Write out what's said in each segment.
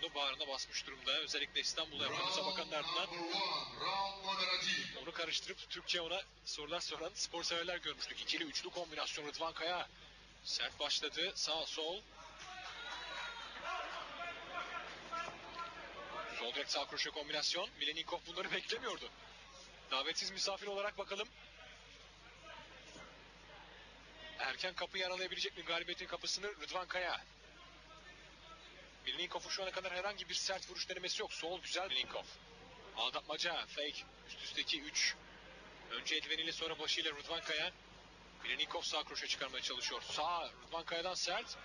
motivasyonu bağrına basmış durumda. Özellikle İstanbul'da yapan müsabakanın ardından onu karıştırıp Türkçe ona sorular soran spor severler görmüştük. İkili üçlü kombinasyon Rıdvan Kaya. Sert başladı. Sağ sol. Sol direkt sağ kroşe kombinasyon. Milenikov bunları beklemiyordu. Davetsiz misafir olarak bakalım. Erken kapıyı aralayabilecek mi galibiyetin kapısını Rıdvan Kaya. Milenkov'un şu ana kadar herhangi bir sert vuruş denemesi yok. Sol güzel Milenkov. Aldatmaca, fake, üst üsteki 3. Önce eldiveniyle sonra başıyla Rıdvan Kaya. Milenikov sağ kroşe çıkarmaya çalışıyor. Sağ Rıdvan Kaya'dan sert.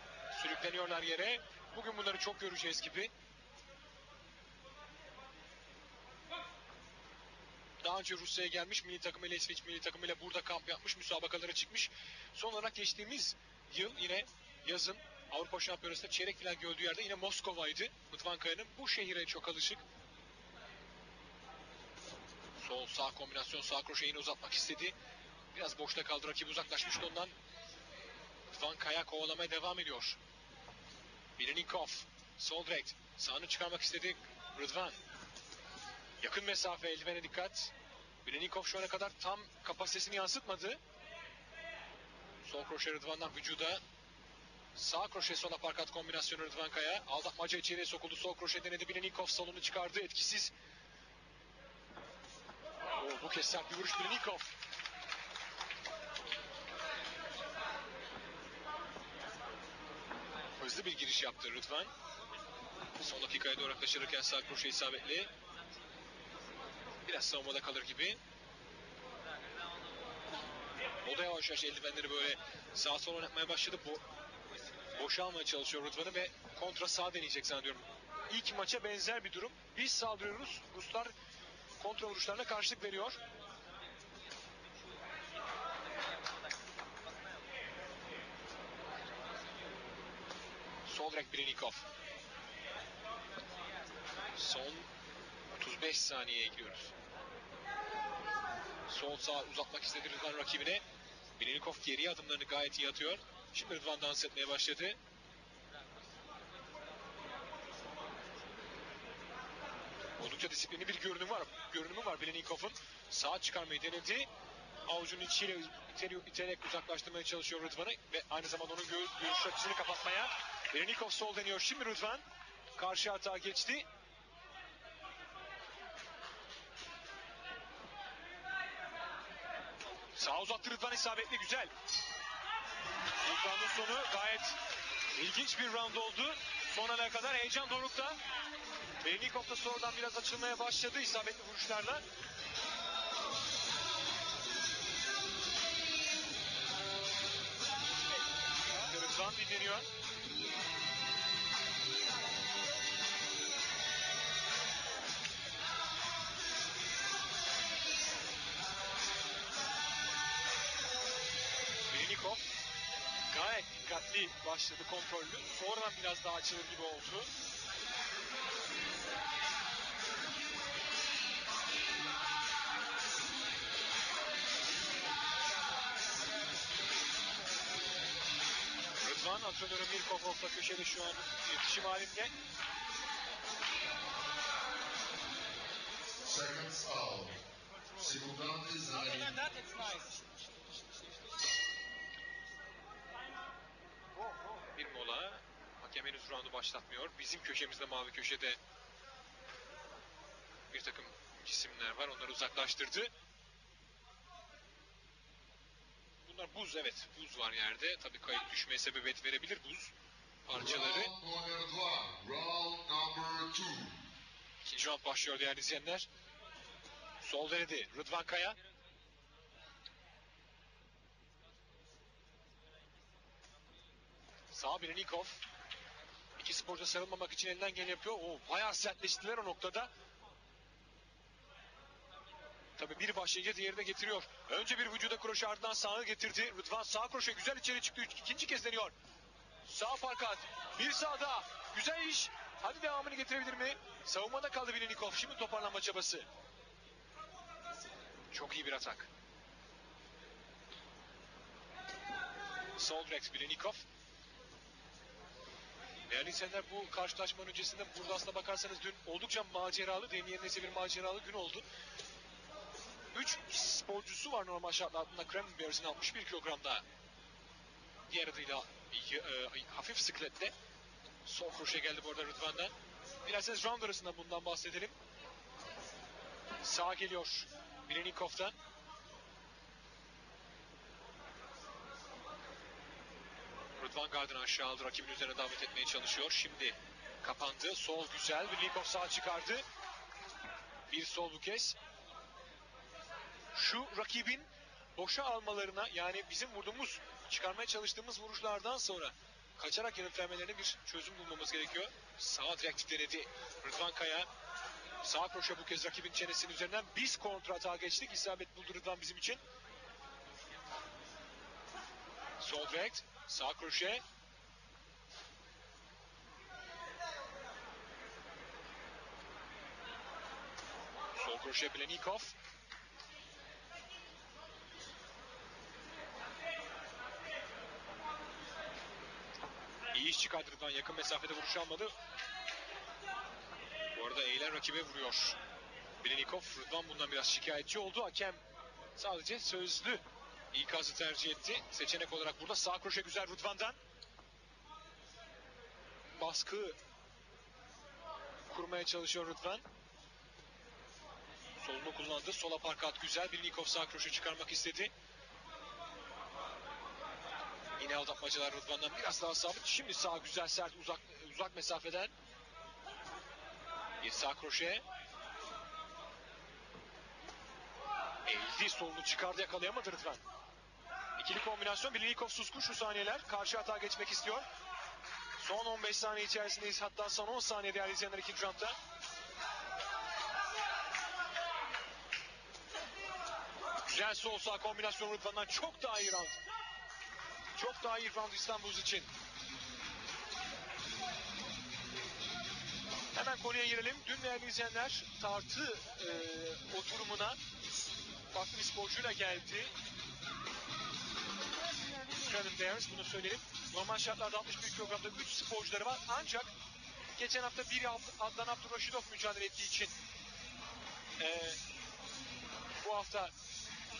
Sürükleniyorlar yere. Bugün bunları çok göreceğiz gibi. Daha önce Rusya'ya gelmiş milli takımıyla İsveç milli takımıyla burada kamp yapmış müsabakalara çıkmış. Son olarak geçtiğimiz yıl yine yazın Avrupa Şampiyonası'nda çeyrek final gördüğü yerde yine Moskova'ydı. Rıdvan Kaya'nın bu şehire çok alışık. Sol sağ kombinasyon sağ kroşe yine uzatmak istedi. Biraz boşta kaldı rakibi uzaklaşmıştı ondan. Rıdvan Kaya kovalamaya devam ediyor. Milenikov sol direkt sağını çıkarmak istedi Rıdvan. Yakın mesafe eldivene dikkat. Milenikov şu ana kadar tam kapasitesini yansıtmadı. Sol kroşe Rıdvan'dan vücuda. Sağ kroşe sol aparkat kombinasyonu Rıdvan Kaya. Aldatmaca içeriye sokuldu. Sol kroşe denedi. Milenikov solunu çıkardı. Etkisiz. Oo, bu kez sert bir vuruş Milenikov. Hızlı bir giriş yaptı Rıdvan. Son dakikaya doğru yaklaşırken sağ kroşe isabetli. Biraz savunmada kalır gibi. O da yavaş yavaş eldivenleri böyle sağa sola oynatmaya başladı. Bu boşalmaya çalışıyor Rıdvan'ı ve kontra sağ deneyecek zannediyorum. İlk maça benzer bir durum. Biz saldırıyoruz. Ruslar kontra vuruşlarına karşılık veriyor. Sol direkt Brinikov. Son 35 saniyeye giriyoruz. Sol sağ uzatmak istedi Rıdvan rakibine. Brinikov geriye adımlarını gayet iyi atıyor. Şimdi Rıdvan dans etmeye başladı. Oldukça disiplinli bir görünüm var. Görünümü var Belenikov'un. Sağ çıkarmayı denedi. Avucunun içiyle iterek, iterek uzaklaştırmaya çalışıyor Rıdvan'ı ve aynı zamanda onun gö görüş açısını kapatmaya. Belenikov sol deniyor. Şimdi Rıdvan karşı hata geçti. Sağ uzattı Rıdvan isabetli güzel. Roundun sonu gayet ilginç bir round oldu. Son ana kadar heyecan dorukta. Beynikov da sonradan biraz açılmaya başladı isabetli vuruşlarla. Rıdvan dinleniyor. Dikkatli başladı kontrollü. Sonradan biraz daha açılır gibi oldu. Rıdvan antrenörü Mirkov'la köşede şu an iletişim halinde. Seconds out. Sekundanty za Hakem henüz roundu başlatmıyor. Bizim köşemizde mavi köşede bir takım cisimler var. Onları uzaklaştırdı. Bunlar buz evet. Buz var yerde. Tabii kayıp düşmeye sebebiyet verebilir buz parçaları. İkinci round başlıyor değerli izleyenler. Sol denedi. Rıdvan Kaya. Sağ Birinikov. İki sporcu sarılmamak için elinden geleni yapıyor. O bayağı sertleştiler o noktada. Tabii biri başlayınca diğeri de getiriyor. Önce bir vücuda kroşe ardından sağı getirdi. Rıdvan sağ kroşe güzel içeri çıktı. İkinci kez deniyor. Sağ farkat. Bir sağda. Güzel iş. Hadi devamını getirebilir mi? Savunmada kaldı Bilinikov. Şimdi toparlanma çabası. Çok iyi bir atak. Sol direkt Bilinikov. Değerli izleyenler bu karşılaşmanın öncesinde burada aslında bakarsanız dün oldukça maceralı, neyse bir maceralı gün oldu. 3 sporcusu var normal şartlar altında Kremlin Bears'ın 61 kilogramda. Diğer adıyla e, e, hafif siklette. Sol kroşe geldi bu arada Rıdvan'dan. Dilerseniz round arasında bundan bahsedelim. Sağ geliyor Milenikov'dan. Gardner aşağı aldı. Rakibin üzerine davet etmeye çalışıyor. Şimdi kapandı. Sol güzel. Milenikov sağ çıkardı. Bir sol bu kez. Şu rakibin boşa almalarına yani bizim vurduğumuz, çıkarmaya çalıştığımız vuruşlardan sonra kaçarak yanıt vermelerine bir çözüm bulmamız gerekiyor. Sağ direkt denedi Rıdvan Kaya. Sağ kroşe bu kez rakibin çenesinin üzerinden biz kontra geçtik. İsabet buldu Rıdvan bizim için. Sol direkt, sağ kroşe. Sol kroşe Blenikov. İyi iş çıkardı Rıdvan. Yakın mesafede vuruş almadı. Bu arada eğilen rakibe vuruyor. Blenikov, Rıdvan bundan biraz şikayetçi oldu. Hakem sadece sözlü ikazı tercih etti. Seçenek olarak burada sağ kroşe güzel Rıdvan'dan. Baskı kurmaya çalışıyor Rıdvan. Solunu kullandı. Sola parkat güzel. Blenikov sağ kroşe çıkarmak istedi. Yine aldatmacalar Rıdvan'dan biraz daha sabit. Şimdi sağ güzel sert uzak uzak mesafeden. Bir sağ kroşe. Eğildi solunu çıkardı yakalayamadı Rıdvan. İkili kombinasyon Bilinikov suskun şu saniyeler. Karşı hata geçmek istiyor. Son 15 saniye içerisindeyiz. Hatta son 10 saniye değerli izleyenler ikinci roundda. Güzel sol sağ kombinasyon Rıdvan'dan çok daha iyi round. Çok daha iyi round İstanbul için. Hemen konuya girelim. Dün değerli izleyenler tartı e, oturumuna farklı bir sporcuyla geldi. Shannon Bears bunu söyleyelim. Normal şartlarda 61 kilogramda 3 sporcuları var. Ancak geçen hafta biri Adnan Abdurraşidov mücadele ettiği için e, bu hafta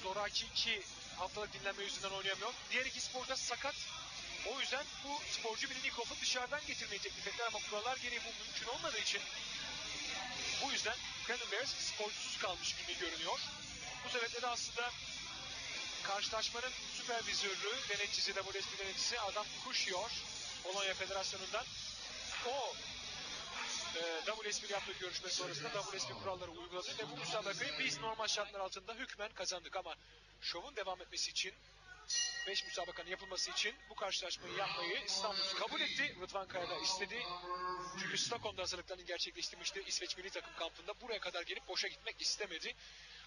sonraki iki haftalık dinlenme yüzünden oynayamıyor. Diğer iki sporcu da sakat. O yüzden bu sporcu Bilikov'u dışarıdan getirmeyi teklif ettiler ama kurallar gereği bu mümkün olmadığı için bu yüzden Brandon Bears sporcusuz kalmış gibi görünüyor. Bu sebeple de aslında karşılaşmanın süpervizörü, denetçisi, WSB denetçisi Adam Kuşyor, Polonya Federasyonu'ndan. O e, WSB yaptığı görüşme sonrasında WSB kuralları uyguladı ve bu müsabakayı biz normal şartlar altında hükmen kazandık. Ama şovun devam etmesi için 5 müsabakanın yapılması için bu karşılaşmayı yapmayı İstanbul kabul etti. Rıdvan Kaya da istedi. Çünkü Stockholm'da hazırlıklarını gerçekleştirmişti. İsveç milli takım kampında buraya kadar gelip boşa gitmek istemedi.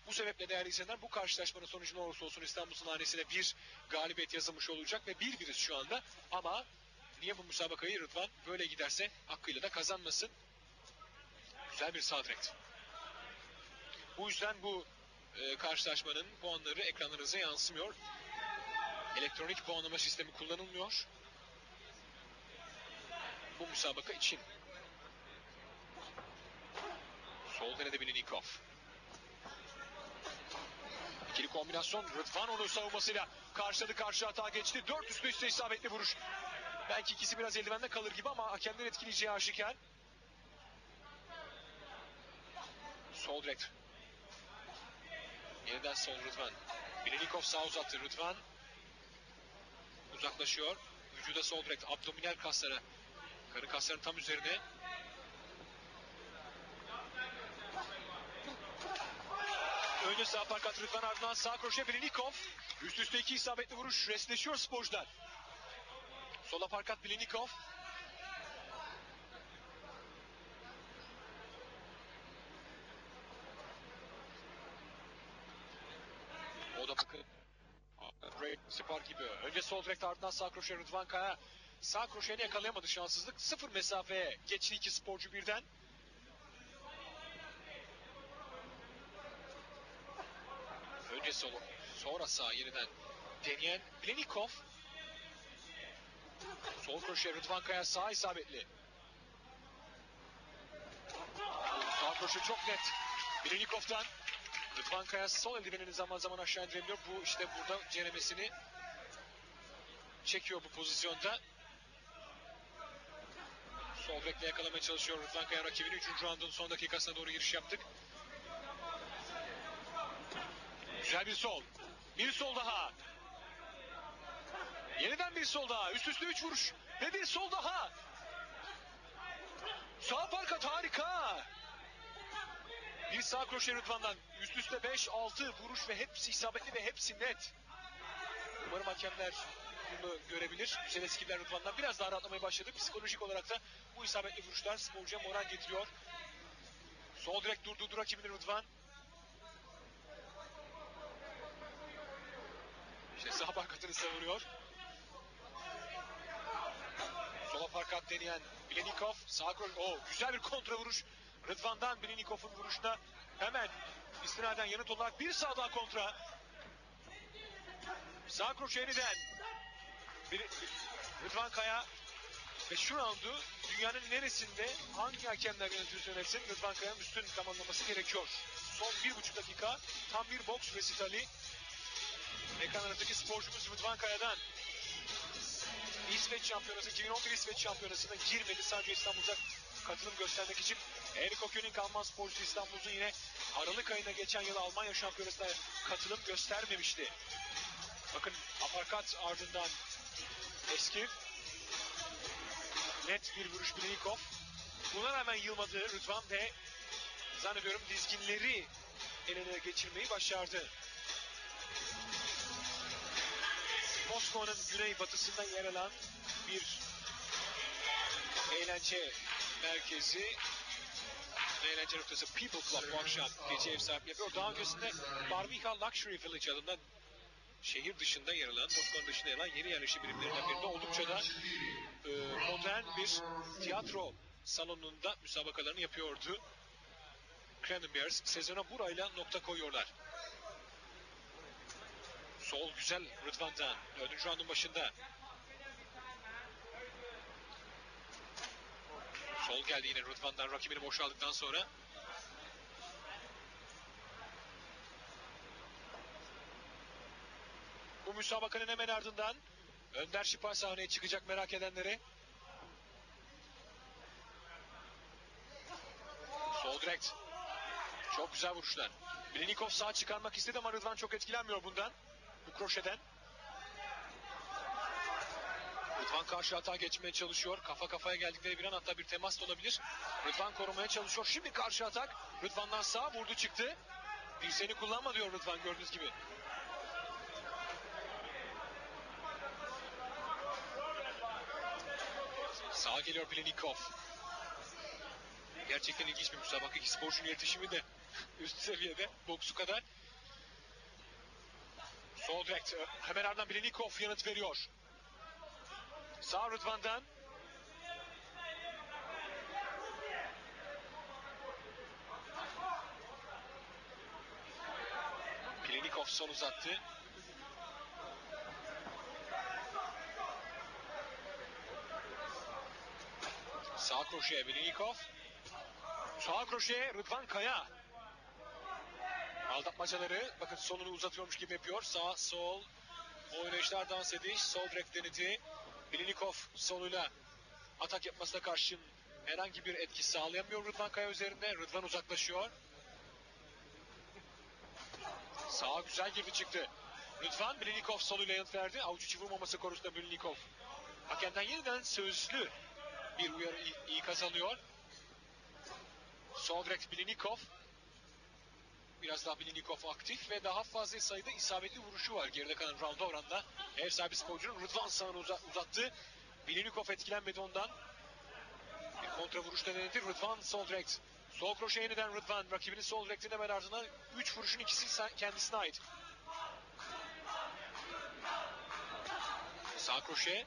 Bu sebeple değerli izleyenler bu karşılaşmanın sonucu ne olursa olsun İstanbul'un hanesine bir galibiyet yazılmış olacak ve bir biriz şu anda. Ama niye bu müsabakayı Rıdvan böyle giderse hakkıyla da kazanmasın. Güzel bir sağ direkt. Bu yüzden bu e, karşılaşmanın puanları ekranlarınıza yansımıyor. Elektronik puanlama sistemi kullanılmıyor. Bu müsabaka için. Sol denede Bilinikov. İkili kombinasyon Rıdvan onun savunmasıyla karşıladı karşı hata geçti. Dört üstü üste isabetli vuruş. Belki ikisi biraz eldivende kalır gibi ama hakemden etkileyeceği aşikar. Sol direkt. Yeniden sol Rıdvan. Bilinikov sağ uzattı Rıdvan. Uzaklaşıyor. Vücuda sol direkt. Abdominal kasları. Karın kaslarının tam üzerine. Önce sağ parkat Rıdvan ardından sağ kroşe Bilinikov. Üst üste iki isabetli vuruş. Restleşiyor sporcular. Sola parkat Bilinikov. O da bakın. Spor Önce sol direkt ardından sağ kroşe Rıdvan Kaya. Sağ kroşeni yakalayamadı şanssızlık. Sıfır mesafeye geçti iki sporcu birden. Önce sol, sonra sağ yeniden deneyen Blenikov. Sol kroşe Rıdvan Kaya sağ isabetli. Sağ kroşe çok net. Bilenikov'dan Rıdvan Kaya sol eldivenini zaman zaman aşağı indirebiliyor. Bu işte burada ceremesini çekiyor bu pozisyonda. Sol bekle yakalamaya çalışıyor Rıdvan Kaya rakibini. Üçüncü roundun son dakikasına doğru giriş yaptık. Güzel bir sol. Bir sol daha. Yeniden bir sol daha. Üst üste üç vuruş. Ve bir sol daha. Sağ parkat harika. Bir sağ kroşe Rıdvan'dan. Üst üste 5, 6 vuruş ve hepsi isabetli ve hepsi net. Umarım hakemler bunu görebilir. Güzel eskiler Rıdvan'dan biraz daha rahatlamaya başladı. Psikolojik olarak da bu isabetli vuruşlar sporcuya moral getiriyor. Sol direkt durdurdu rakibini Rıdvan. İşte sağ parkatını savuruyor. Sola parkat deneyen Bilenikov. Sağ kol. Oo, güzel bir kontra vuruş. Rıdvan'dan Bilenikov'un vuruşuna hemen istinaden yanıt olarak bir sağ daha kontra. Sağ kroşe yeniden. Bir, Rıdvan Kaya ve şu roundu dünyanın neresinde hangi hakemler yönetiyorsa yönetsin Rıdvan Kaya'nın üstün tamamlaması gerekiyor. Son bir buçuk dakika tam bir boks resitali. Ekranlarındaki sporcumuz Rıdvan Kaya'dan İsveç Şampiyonası 2011 İsveç Şampiyonası'na girmedi. Sadece İstanbul'da katılım göstermek için. Enrico König Alman sporcusu İstanbul'da yine Aralık ayında geçen yıl Almanya Şampiyonası'na katılım göstermemişti. Bakın aparkat ardından eski net bir vuruş Bilenikov. Buna rağmen yılmadı Rıdvan ve zannediyorum dizginleri eline geçirmeyi başardı. Moskova'nın güneybatısında yer alan bir eğlence merkezi eğlence noktası People Club bu akşam gece ev sahipliği yapıyor. Daha öncesinde Barvika Luxury Village adında şehir dışında yer alan, Moskova'nın dışında yer alan yeni yerleşim birimlerinden birinde oldukça da e, modern bir tiyatro salonunda müsabakalarını yapıyordu. Cranberries sezona burayla nokta koyuyorlar. Sol güzel Rıdvan'dan. Dördüncü roundun başında. Sol geldi yine Rıdvan'dan rakibini boşaldıktan sonra. Müsabakanın hemen ardından Önder Şipa sahneye çıkacak merak edenlere. Sol direkt. Çok güzel vuruşlar. Bilinikov sağ çıkarmak istedi ama Rıdvan çok etkilenmiyor bundan. Bu kroşeden. Rıdvan karşı hata geçmeye çalışıyor. Kafa kafaya geldikleri bir an hatta bir temas da olabilir. Rıdvan korumaya çalışıyor. Şimdi karşı atak. Rıdvan'dan sağ vurdu çıktı. Dirseğini kullanma diyor Rıdvan gördüğünüz gibi. Sağa geliyor Plenikov. Gerçekten ilginç bir müsabaka. İki sporcunun iletişimi de üst seviyede. Boksu kadar. Sol direkt. Hemen ardından Plenikov yanıt veriyor. Sağ Rıdvan'dan. Plenikov sol uzattı. Sağ kroşe Bilinikov. Sağ kroşe Rıdvan Kaya. Aldatmacaları bakın solunu uzatıyormuş gibi yapıyor. Sağ sol oynayışlar dans ediş. Sol direkt denedi. Bilinikov soluyla atak yapmasına karşın herhangi bir etki sağlayamıyor Rıdvan Kaya üzerinde. Rıdvan uzaklaşıyor. Sağa güzel girdi çıktı. Rıdvan Bilinikov soluyla yanıt verdi. İçi vurmaması konusunda Bilinikov. Hakemden yeniden sözlü bir uyarı ikaz alıyor. Sol direkt Bilinikov. Biraz daha Bilinikov aktif ve daha fazla sayıda isabetli vuruşu var geride kalan rounda oranla. Ev sahibi sporcunun Rıdvan sağını uza- uzattı. Bilinikov etkilenmedi ondan. Bir kontra vuruş da denedi. Rıdvan sol direkt. Sol kroşe yeniden Rıdvan. Rakibinin sol direktinin hemen ardından 3 vuruşun ikisi kendisine ait. Sağ kroşe.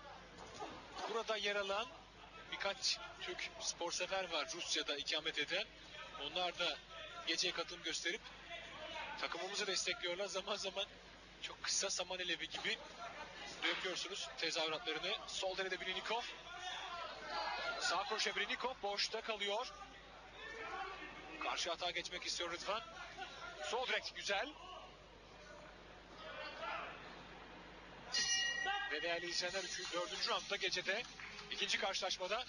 Burada yer alan birkaç Türk spor sever var Rusya'da ikamet eden. Onlar da geceye katılım gösterip takımımızı destekliyorlar. Zaman zaman çok kısa saman elevi gibi Burada yapıyorsunuz tezahüratlarını. Sol derede Bilinikov. Sağ kroşe Bilinikov boşta kalıyor. Karşı hata geçmek istiyor Rıdvan. Sol direkt güzel. Ve değerli izleyenler 3. 4. roundda gecede ikinci karşılaşmada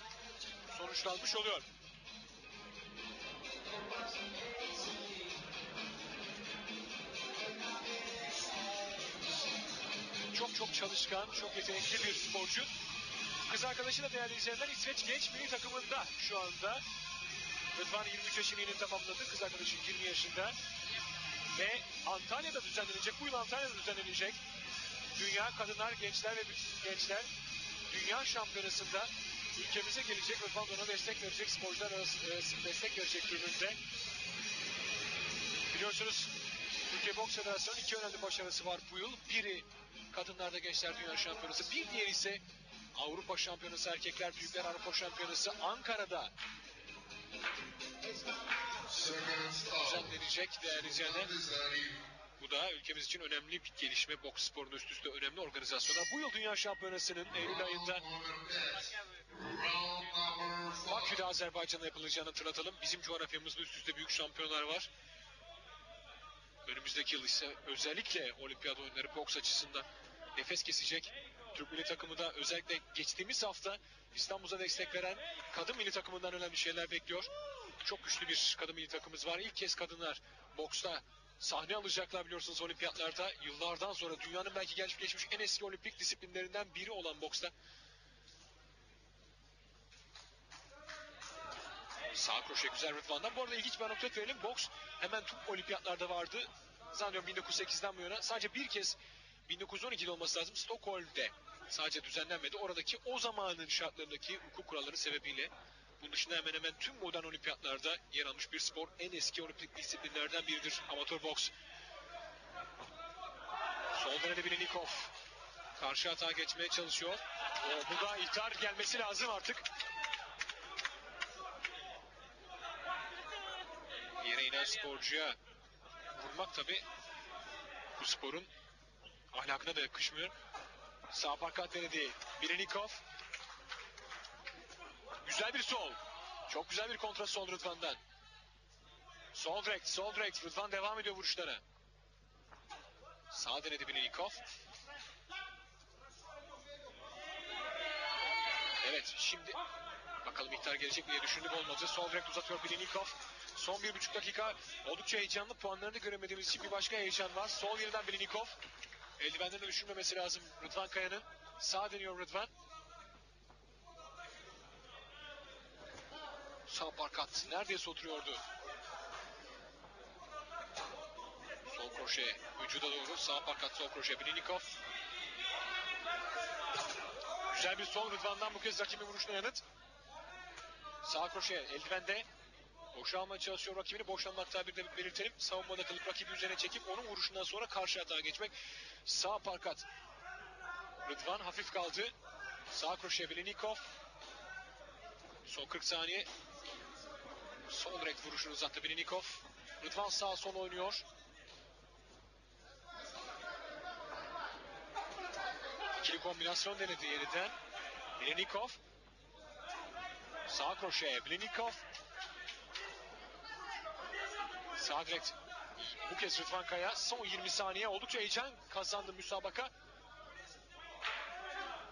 sonuçlanmış oluyor. Çok çok çalışkan, çok yetenekli bir sporcu. Kız arkadaşı da değerli izleyenler İsveç genç milli takımında şu anda. Rıdvan 23 yaşını yeni tamamladı. Kız arkadaşı 20 yaşında. Ve Antalya'da düzenlenecek, bu yıl Antalya'da düzenlenecek Dünya Kadınlar, Gençler ve Gençler Dünya Şampiyonası'nda ülkemize gelecek da ona destek verecek sporcular arası, e, destek verecek türünde. Biliyorsunuz Türkiye Boks Federasyonu iki önemli başarısı var bu yıl. Biri Kadınlarda Gençler Dünya Şampiyonası, bir diğeri ise Avrupa Şampiyonası Erkekler Büyükler Avrupa Şampiyonası Ankara'da düzenlenecek değerli izleyenler. Bu da ülkemiz için önemli bir gelişme. Boks sporunun üst üste önemli organizasyonlar. Bu yıl Dünya Şampiyonası'nın Eylül ayında. Bakü'de Azerbaycan'da yapılacağını hatırlatalım. Bizim coğrafyamızda üst üste büyük şampiyonlar var. Önümüzdeki yıl ise özellikle olimpiyat oyunları boks açısından nefes kesecek. Türk milli takımı da özellikle geçtiğimiz hafta İstanbul'a destek veren kadın milli takımından önemli şeyler bekliyor. Çok güçlü bir kadın milli takımımız var. İlk kez kadınlar boksta sahne alacaklar biliyorsunuz olimpiyatlarda. Yıllardan sonra dünyanın belki gelmiş geçmiş en eski olimpik disiplinlerinden biri olan boksta. Sağ kroşe güzel Rıdvan'dan. Bu arada ilginç bir anekdot verelim. Boks hemen tüm olimpiyatlarda vardı. Zannediyorum 1908'den bu yana. Sadece bir kez 1912'de olması lazım. Stockholm'de sadece düzenlenmedi. Oradaki o zamanın şartlarındaki hukuk kuralları sebebiyle bunun dışında hemen hemen tüm modern olimpiyatlarda yer almış bir spor. En eski olimpik disiplinlerden biridir amatör boks. Sol denede Bilinikov. Karşı hata geçmeye çalışıyor. O, bu da ihtar gelmesi lazım artık. Yere inen sporcuya vurmak tabi bu sporun ahlakına da yakışmıyor. Sağ parkat denedi. Bilinikov. Güzel bir sol. Çok güzel bir kontra sol Rıdvan'dan. Sol direkt, sol direkt. Rıdvan devam ediyor vuruşlara. Sağ denedi Bilinikov. Evet şimdi bakalım ihtar gelecek diye düşündük olmadı. Sol direkt uzatıyor Bilinikov. Son bir buçuk dakika oldukça heyecanlı. Puanlarını göremediğimiz için bir başka heyecan var. Sol yeniden Bilinikov. Eldivenlerini düşürmemesi lazım Rıdvan Kaya'nın. Sağ deniyor Rıdvan. Sağ parkat neredeyse oturuyordu. Sol kroşe vücuda doğru sağ parkat sol kroşe Bilinikov. Güzel bir sol Rıdvan'dan bu kez rakibin vuruşuna yanıt. Sağ kroşe eldivende. Boşalmaya çalışıyor rakibini. Boşalmakta bir de belirtelim. Savunmada kalıp rakibi üzerine çekip onun vuruşundan sonra karşı hata geçmek. Sağ parkat. Rıdvan hafif kaldı. Sağ kroşe Bilinikov. Son 40 saniye. Sol direkt vuruşunu uzattı Bilinikov. Rıdvan sağ sol oynuyor. İkili kombinasyon denedi yeniden. Bilinikov. Sağ kroşe Bilinikov. Sağ direkt. Bu kez Rıdvan Kaya son 20 saniye oldukça heyecan kazandı müsabaka.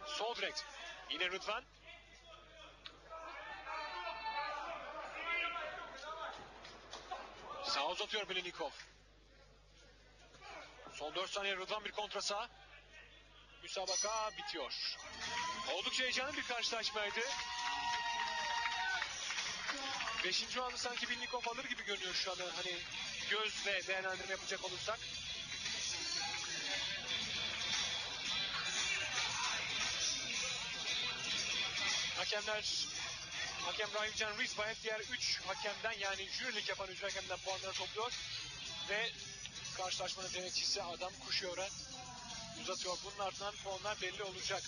Sol direkt. Yine Rıdvan. Sağ uzatıyor Bilinikov. Son 4 saniye Rıdvan bir kontra sağ. Müsabaka bitiyor. Oldukça heyecanlı bir karşılaşmaydı. Beşinci roundu sanki Bilinikov alır gibi görünüyor şu anda. Hani göz ve değerlendirme yapacak olursak. Hakemler Hakem Rahimcan Rizbayev diğer 3 hakemden yani jürilik yapan 3 hakemden puanları topluyor. Ve karşılaşmanın denetçisi Adam Kuşuyor'a uzatıyor. Bunun ardından puanlar belli olacak.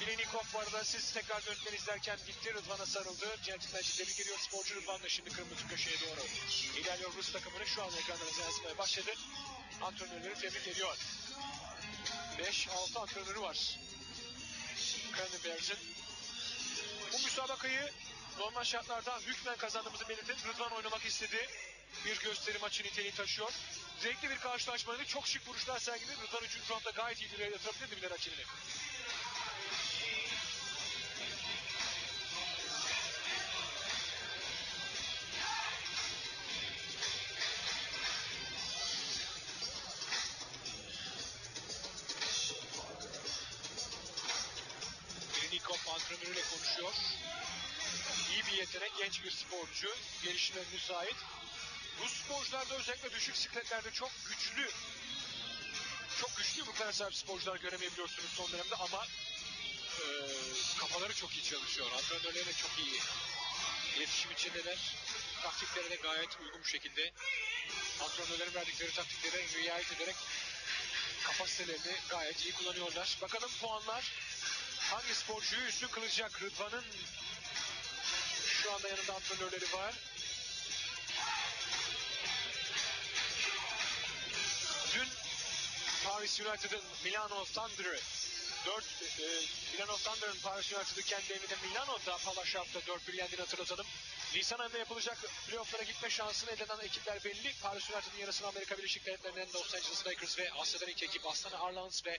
Milenikov bu arada siz tekrar dönütleri izlerken gitti Rıdvan'a sarıldı. Gentleman tebrik ediyor sporcu Rıdvan da şimdi kırmızı köşeye doğru. İlerliyor Rus takımını şu an ekranlarınıza yansımaya başladı. Antrenörleri tebrik ediyor. 5-6 antrenörü var. Cranenbergs'in. Bu müsabakayı normal şartlarda hükmen kazandığımızı belirtin. Rıdvan oynamak istedi. Bir gösteri maçı niteliği taşıyor. Zevkli bir karşılaşmaydı. Çok şık vuruşlar sergiledi. Rıdvan 3. roundda gayet iyi direğe yatırabilirdi bile rakibini. Antrenörüyle konuşuyor. İyi bir yetenek, genç bir sporcu. Gelişime müsait. Bu sporcularda özellikle düşük sikletlerde çok güçlü çok güçlü yumruklara sahip sporcular göremeyebiliyorsunuz son dönemde ama e, kafaları çok iyi çalışıyor. Antrenörleri de çok iyi iletişim içindeler. Taktikleri de gayet uygun bir şekilde antrenörlerin verdikleri taktiklere riayet ederek kapasitelerini gayet iyi kullanıyorlar. Bakalım puanlar hangi sporcuyu üstün kılacak? Rıdvan'ın şu anda yanında antrenörleri var. Dün Paris United'ın Milano Thunder'ı 4 e, Milano Thunder'ın Paris United'ı kendi evinde Milano'da Palaşav'da 4-1 yendiğini hatırlatalım. Nisan ayında yapılacak playofflara gitme şansını elde eden ekipler belli. Paris United'ın yarısını Amerika Birleşik Devletleri'nin Los Angeles Lakers ve Asya'dan iki ekip Astana Arlans ve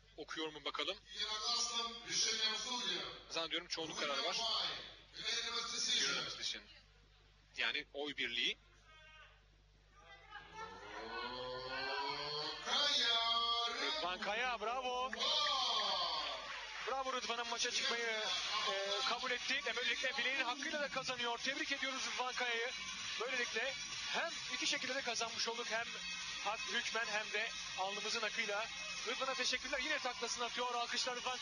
okuyor mu bakalım. Zannediyorum çoğunluk kararı var. Unanimous decision. Yani oy birliği. Rıdvan Kaya bravo. Bravo Rıdvan'ın maça çıkmayı e, kabul etti. Böylelikle bileğinin hakkıyla da kazanıyor. Tebrik ediyoruz Rıdvan Kaya'yı. Böylelikle hem iki şekilde de kazanmış olduk hem hak hükmen hem de alnımızın akıyla Rıdvan'a teşekkürler. Yine taklasını atıyor. Alkışlar Rıdvan.